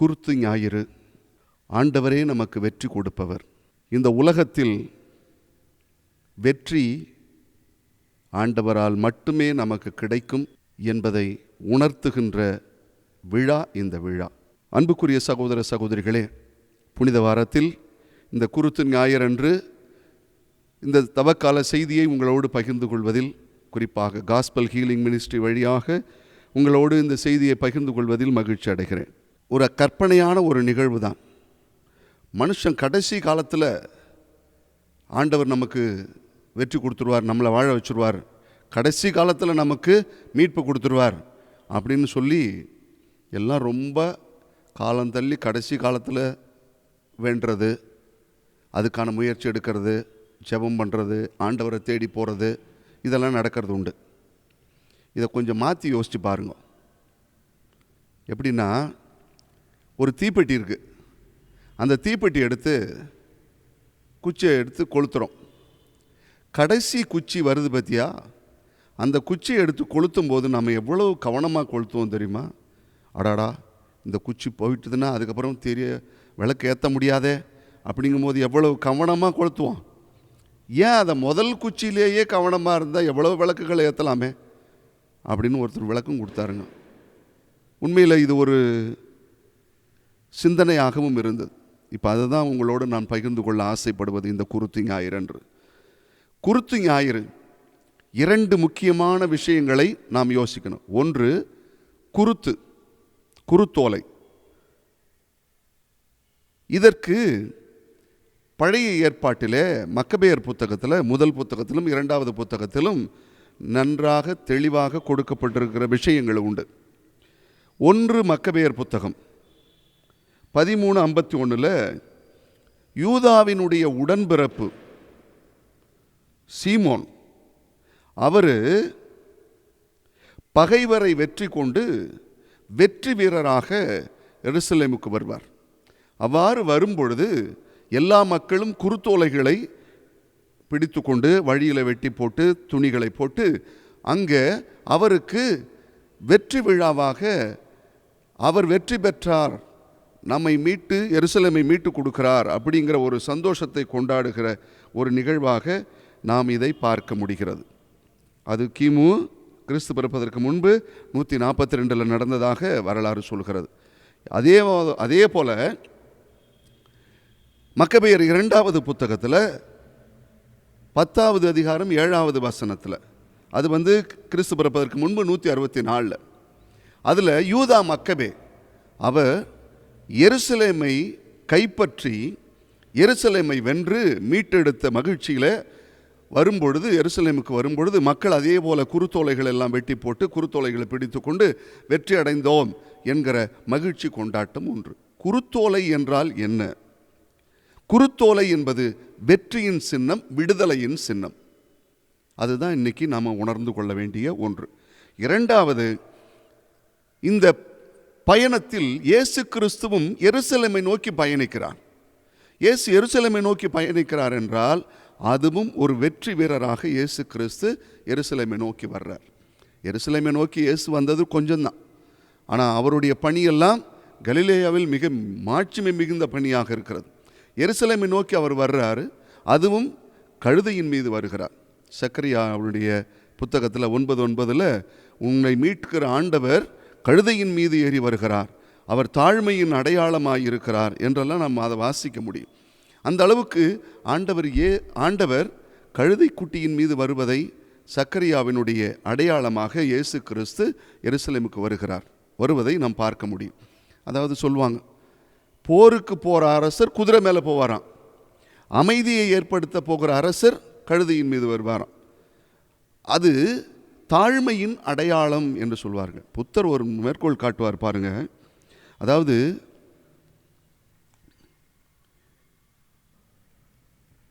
குருத்து ஞாயிறு. ஆண்டவரே நமக்கு வெற்றி கொடுப்பவர். இந்த உலகத்தில் வெற்றி ஆண்டவரால் மட்டுமே நமக்கு கிடைக்கும் என்பதை உணர்த்துகின்ற விழா இந்த விழா. அன்புக்குரிய சகோதர சகோதரிகளே புனித வாரத்தில் இந்த குருத்து ஞாயிறன்று இந்த தவக்கால செய்தியை உங்களோடு பகிர்ந்து கொள்வதில் குறிப்பாக காஸ்பல் ஹீலிங் மினிஸ்ட்ரி வழியாக உங்களோடு இந்த செய்தியை பகிர்ந்து கொள்வதில் மகிழ்ச்சி அடைகிறேன். ஒரு கற்பனையான ஒரு நிகழ்வு தான் மனுஷன் கடைசி காலத்தில் ஆண்டவர் நமக்கு வெற்றி கொடுத்துருவார் நம்மளை வாழ வச்சுருவார். கடைசி காலத்தில் நமக்கு மீட்பு கொடுத்துருவார் அப்படின்னு சொல்லி எல்லாம் ரொம்ப காலம் தள்ளி கடைசி காலத்தில் வேண்டுறது அதுக்கான முயற்சி எடுக்கிறது ஜெபம் பண்ணுறது ஆண்டவரை தேடி போகிறது இதெல்லாம் நடக்கிறது உண்டு. இதை கொஞ்சம் மாற்றி யோசித்து பாருங்க. எப்படின்னா ஒரு தீப்பெட்டி இருக்குது அந்த தீப்பெட்டி எடுத்து குச்சியை எடுத்து கொளுத்துறோம். கடைசி குச்சி வருது பார்த்தியா அந்த குச்சியை எடுத்து கொளுத்தும் போது நம்ம எவ்வளவு கவனமாக கொளுத்துவோம் தெரியுமா? அடாடா இந்த குச்சி போயிட்டுதுன்னா அதுக்கப்புறம் தெரிய விளக்கு ஏற்ற முடியாதே அப்படிங்கும்போது எவ்வளவு கவனமாக கொளுத்துவோம்? ஏன் அதை முதல் குச்சியிலேயே கவனமாக இருந்தால் எவ்வளோ விளக்குகளை ஏற்றலாமே அப்படின்னு ஒருத்தர் விளக்கம் கொடுத்தாருங்க. உண்மையில் இது ஒரு சிந்தனையாகவும் இருந்தது. இப்போ அதுதான் உங்களோடு நான் பகிர்ந்து கொள்ள ஆசைப்படுவது இந்த குருத்து ஞாயிறு என்று குருத்து ஞாயிறு இரண்டு முக்கியமான விஷயங்களை நாம் யோசிக்கணும். ஒன்று குருத்து குருத்தோலை. இதற்கு பழைய ஏற்பாட்டிலே மக்கபேயர் புத்தகத்தில் முதல் புத்தகத்திலும் இரண்டாவது புத்தகத்திலும் நன்றாக தெளிவாக கொடுக்கப்பட்டிருக்கிற விஷயங்கள் உண்டு. ஒன்று மக்கபேயர் புத்தகம். பதிமூணு ஐம்பத்தி ஒன்றில் யூதாவினுடைய உடன்பிறப்பு சீமோன் அவர் பகைவரை வெற்றி கொண்டு வெற்றி வீரராக எருசலேமுக்கு வருவார். அவ்வாறு வரும்பொழுது எல்லா மக்களும் குறுத்தோலைகளை பிடித்து கொண்டு வழியில் வெட்டி போட்டு துணிகளை போட்டு அங்கே அவருக்கு வெற்றி விழாவாக அவர் வெற்றி பெற்றார். நம்மை மீட்டு எருசலமை மீட்டு கொடுக்கிறார் அப்படிங்கிற ஒரு சந்தோஷத்தை கொண்டாடுகிற ஒரு நிகழ்வாக நாம் இதை பார்க்க முடிகிறது. அது கிமு கிறிஸ்து பிறப்பதற்கு முன்பு நூற்றி நாற்பத்தி ரெண்டில் நடந்ததாக வரலாறு சொல்கிறது. அதே அதே போல் மக்கபெயர் இரண்டாவது புத்தகத்தில் பத்தாவது அதிகாரம் ஏழாவது வசனத்தில் அது வந்து கிறிஸ்து பிறப்பதற்கு முன்பு நூற்றி அறுபத்தி நாலில். அதில் யூதா மக்கபே அவர் எருசலேமை கைப்பற்றி எருசலேமை வென்று மீட்டெடுத்த மகிழ்ச்சியில் வரும்பொழுது எருசலேமுக்கு வரும்பொழுது மக்கள் அதே போல குருத்தோலைகள் எல்லாம் வெட்டி போட்டு குருத்தோலைகளை பிடித்து கொண்டு வெற்றி அடைந்தோம் என்கிற மகிழ்ச்சி கொண்டாட்டம் ஒன்று. குருத்தோலை என்றால் என்ன? குருத்தோலை என்பது வெற்றியின் சின்னம் விடுதலையின் சின்னம். அதுதான் இன்னைக்கு நாம் உணர்ந்து கொள்ள வேண்டிய ஒன்று. இரண்டாவது இந்த பயணத்தில் இயேசு கிறிஸ்துவும் எருசலேமை நோக்கி பயணிக்கிறார் இயேசு எருசலேமை நோக்கி பயணிக்கிறார் என்றால் அதுவும் ஒரு வெற்றி வீரராக இயேசு கிறிஸ்து எருசலேமை நோக்கி வர்றார். எருசலேமை நோக்கி இயேசு வந்தது கொஞ்சம்தான். ஆனால் அவருடைய பணியெல்லாம் கலிலேயாவில் மிக மாட்சிமை மிகுந்த பணியாக இருக்கிறது. எருசலேமை நோக்கி அவர் வர்றாரு அதுவும் கழுதையின் மீது வருகிறார். சக்கரியா அவருடைய புத்தகத்தில் ஒன்பது ஒன்பதில் உன்னை மீட்கிற ஆண்டவர் கழுதையின் மீது ஏறி வருகிறார். அவர் தாழ்மையின் அடையாளமாக இருக்கிறார் என்றெல்லாம் நம்ம அதை வாசிக்க முடியும். அந்த அளவுக்கு ஆண்டவர் ஏ ஆண்டவர் கழுதை குட்டியின் மீது வருவதை சக்கரியாவினுடைய அடையாளமாக இயேசு கிறிஸ்து எருசலேமுக்கு வருகிறார். வருவதை நாம் பார்க்க முடியும். அதாவது சொல்லுவாங்க போருக்கு போகிற அரசர் குதிரை மேலே போவாராம். அமைதியை ஏற்படுத்த போகிற அரசர் கழுதையின் மீது வருவாராம். அது தாழ்மையின் அடையாளம் என்று சொல்வார்கள். புத்தர் ஒரு மேற்கோள் காட்டுவார் பாருங்க. அதாவது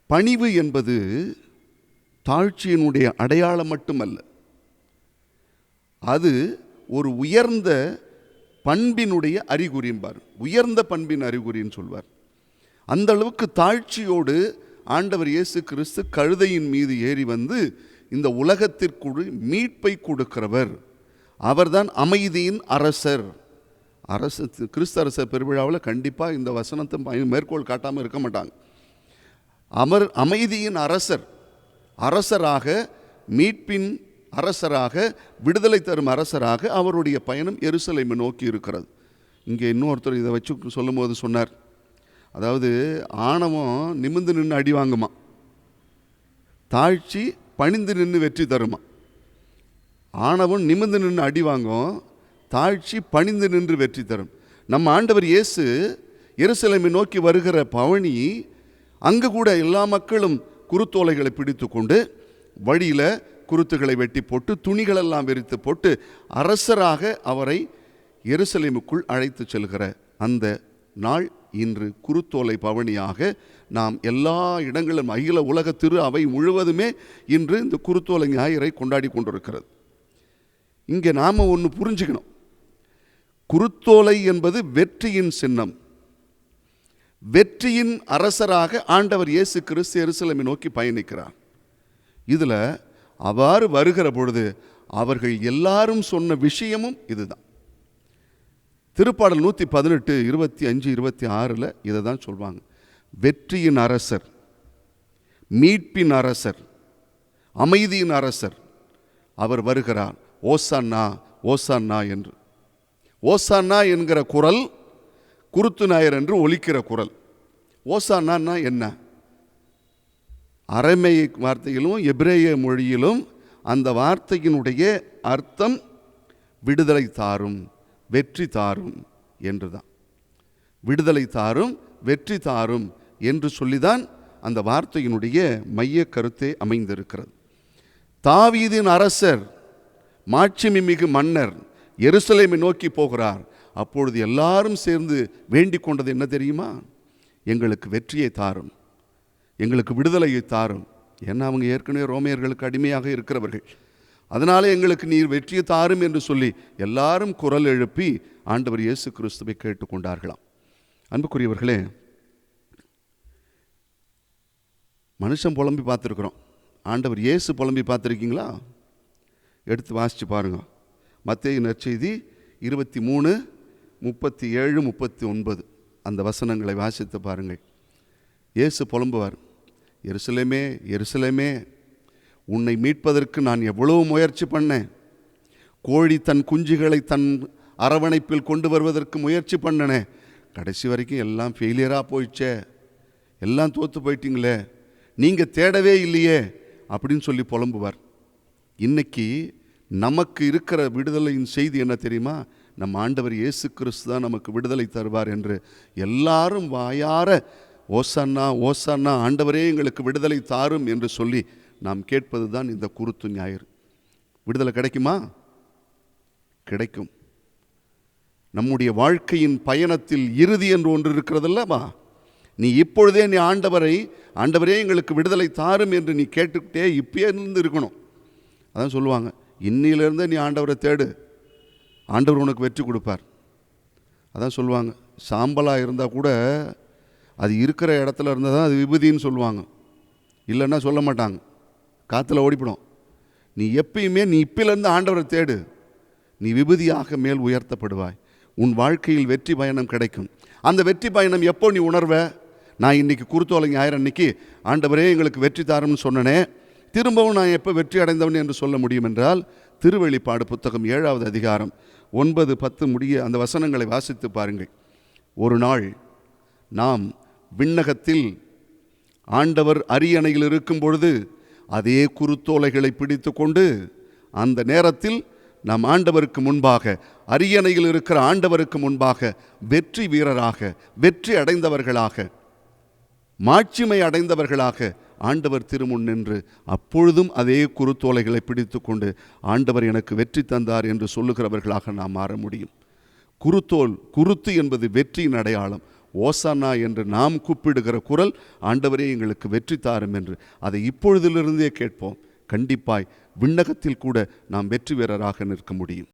பணிவு என்பது தாழ்ச்சியினுடைய அடையாளம் மட்டுமல்ல. அது ஒரு உயர்ந்த பண்பினுடைய அறிகுறிம்பார் உயர்ந்த பண்பின் அறிகுறின்னு சொல்வார். அந்த அளவுக்கு தாழ்ச்சியோடு ஆண்டவர் இயேசு கிறிஸ்து கழுதையின் மீது ஏறி வந்து இந்த உலகத்திற்குள் மீட்பை கொடுக்கிறவர். அவர்தான் அமைதியின் அரசர். அரசு கிறிஸ்து அரசர் பெருவிழாவில் கண்டிப்பாக இந்த வசனத்தை மேற்கோள் காட்டாமல் இருக்க மாட்டாங்க. அமர் அமைதியின் அரசர். அரசராக மீட்பின் அரசராக விடுதலை தரும் அரசராக அவருடைய பயணம் எருசலேமை நோக்கி இருக்கிறது. இங்கே இன்னொருத்தர் இதை வச்சு சொல்லும்போது சொன்னார். அதாவது ஆணவம் நிமிர்ந்து நின்று அடி வாங்குமா. தாழ்ச்சி பணிந்து நின்று வெற்றி தருமா? ஆணவம் நிமிர்ந்து நின்று அடி வாங்கும் தாழ்ச்சி பணிந்து நின்று வெற்றி தரும். நம்ம ஆண்டவர் இயேசு எருசலேமை நோக்கி வருகிற பவனி அங்கு கூட எல்லா மக்களும் குருத்தோலைகளை பிடித்து கொண்டு வழியில் குருத்துகளை வெட்டி போட்டு துணிகளெல்லாம் விரித்து போட்டு அரசராக அவரை எருசலேமுக்குள் அழைத்து செல்கிற அந்த நாள் இன்று குருத்தோலை பவனியாக நாம் எல்லா இடங்களிலும் அகில உலக திரு அவை முழுவதுமே இன்று இந்த குருத்தோலை ஞாயிறை கொண்டாடி கொண்டிருக்கிறது. இங்கே நாம் ஒன்று புரிஞ்சுக்கணும். குருத்தோலை என்பது வெற்றியின் சின்னம். வெற்றியின் அரசராக ஆண்டவர் இயேசு கிறிஸ்து எருசலமை நோக்கி பயணிக்கிறார். இதில் அவ்வாறு வருகிற பொழுது அவர்கள் எல்லாரும் சொன்ன விஷயமும் இதுதான். திருப்பாடல் நூற்றி பதினெட்டு இருபத்தி அஞ்சு இருபத்தி ஆறில் இதை தான் சொல்லுவாங்க வெற்றியின் அரசர் மீட்பின் அரசர் அமைதியின் அரசர் அவர் வருகிறார். ஓசான்னா ஓசான்னா என்று. ஓசான்னா என்கிற குரல் குருத்து நாயர் என்று ஒலிக்கிற குரல். ஓசான்னா என்ன? அரைமை வார்த்தையிலும் எபிரேய மொழியிலும் அந்த வார்த்தையினுடைய அர்த்தம் விடுதலை தாரும். வெற்றி தாரும் என்றுதான். விடுதலை தாரும் வெற்றி தாரும் என்று சொல்லிதான் அந்த வார்த்தையினுடைய மைய கருத்தே அமைந்திருக்கிறது. தாவீதின் அரசர் மாட்சிமி மிகு மன்னர் எருசலேமை நோக்கி போகிறார். அப்பொழுது எல்லாரும் சேர்ந்து வேண்டிக் கொண்டது என்ன தெரியுமா? எங்களுக்கு வெற்றியை தாரும் எங்களுக்கு விடுதலையை தாரும். ஏன்னா அவங்க ஏற்கனவே ரோமையர்களுக்கு அடிமையாக இருக்கிறவர்கள். அதனால் எங்களுக்கு நீர் வெற்றியை தாரும் என்று சொல்லி எல்லாரும் குரல் எழுப்பி ஆண்டவர் இயேசு கிறிஸ்துவை கேட்டுக்கொண்டார்களாம். அன்புக்குரியவர்களே மனுஷன் புலம்பி பார்த்துருக்குறோம். ஆண்டவர் இயேசு புலம்பி பார்த்துருக்கீங்களா? எடுத்து வாசித்து பாருங்கள் மத்திய நற்செய்தி இருபத்தி மூணு முப்பத்தி ஏழு முப்பத்தி ஒன்பது அந்த வசனங்களை வாசித்து பாருங்கள். இயேசு புலம்புவார். எருசலேமே எருசலேமே உன்னை மீட்பதற்கு நான் எவ்வளவு முயற்சி பண்ணேன். கோழி தன் குஞ்சுகளை தன் அரவணைப்பில் கொண்டு வருவதற்கு முயற்சி பண்ணனே. கடைசி வரைக்கும் எல்லாம் ஃபெயிலியராக போயிடுச்சே. எல்லாம் தோற்று போயிட்டீங்களே. நீங்கள் தேடவே இல்லையே அப்படின்னு சொல்லி புலம்புவார். இன்னைக்கு நமக்கு இருக்கிற விடுதலையின் செய்தி என்ன தெரியுமா? நம்ம ஆண்டவர் இயேசு கிறிஸ்து தான் நமக்கு விடுதலை தருவார் என்று எல்லாரும் வாயார ஓசன்னா ஓசன்னா ஆண்டவரே எங்களுக்கு விடுதலை தாரும் என்று சொல்லி நாம் கேட்பது தான் இந்த குருத்து ஞாயிறு. விடுதலை கிடைக்குமா? கிடைக்கும். நம்முடைய வாழ்க்கையின் பயணத்தில் இறுதி என்று ஒன்று இருக்கிறதல்லவா? நீ இப்பொழுதே நீ ஆண்டவரை ஆண்டவரே எங்களுக்கு விடுதலை தாரும் என்று நீ கேட்டுக்கிட்டே இப்பயே இருந்து இருக்கணும். அதான் சொல்லுவாங்க இன்னிலிருந்தே நீ ஆண்டவரை தேடு. ஆண்டவர் உனக்கு வெற்றி கொடுப்பார். அதான் சொல்லுவாங்க சாம்பலாக இருந்தால் கூட அது இருக்கிற இடத்துல இருந்தால் தான் அது விபதின்னு சொல்லுவாங்க. இல்லைன்னா சொல்ல மாட்டாங்க. காற்றுல ஓடிப்படும். நீ எப்பயுமே நீ இப்பிலிருந்து ஆண்டவரை தேடு. நீ விபதியாக மேல் உயர்த்தப்படுவாய். உன் வாழ்க்கையில் வெற்றி பயணம் கிடைக்கும். அந்த வெற்றி பயணம் எப்போ நீ உணர்வ? நான் இன்னைக்கு குருத்தோலை ஞாயிறு அன்னைக்கு ஆண்டவரே எங்களுக்கு வெற்றி தாரம்னு சொன்னனே. திரும்பவும் நான் எப்போ வெற்றி அடைந்தவன் என்று சொல்ல முடியும் என்றால் திருவெளிப்பாடு புத்தகம் ஏழாவது அதிகாரம் ஒன்பது பத்து முடிய அந்த வசனங்களை வாசித்து பாருங்கள். ஒரு நாள் நாம் விண்ணகத்தில் ஆண்டவர் அரியணையில் இருக்கும் பொழுது அதே குருத்தோலைகளை பிடித்து கொண்டு அந்த நேரத்தில் நம் ஆண்டவருக்கு முன்பாக அரியணையில் இருக்கிற ஆண்டவருக்கு முன்பாக வெற்றி வீரராக வெற்றி அடைந்தவர்களாக மாட்சிமை அடைந்தவர்களாக ஆண்டவர் திருமுன் நின்று அப்பொழுதும் அதே குருத்தோலைகளை பிடித்து கொண்டு ஆண்டவர் எனக்கு வெற்றி தந்தார் என்று சொல்லுகிறவர்களாக நாம் மாற முடியும். குருத்தோல் குருத்து என்பது வெற்றியின் அடையாளம். ஓசானா என்று நாம் கூப்பிடுகிற குரல் ஆண்டவரே எங்களுக்கு வெற்றி தாரும் என்று. அதை இப்பொழுதிலிருந்தே கேட்போம். கண்டிப்பாய் விண்ணகத்தில் கூட நாம் வெற்றி வீரராக நிற்க முடியும்.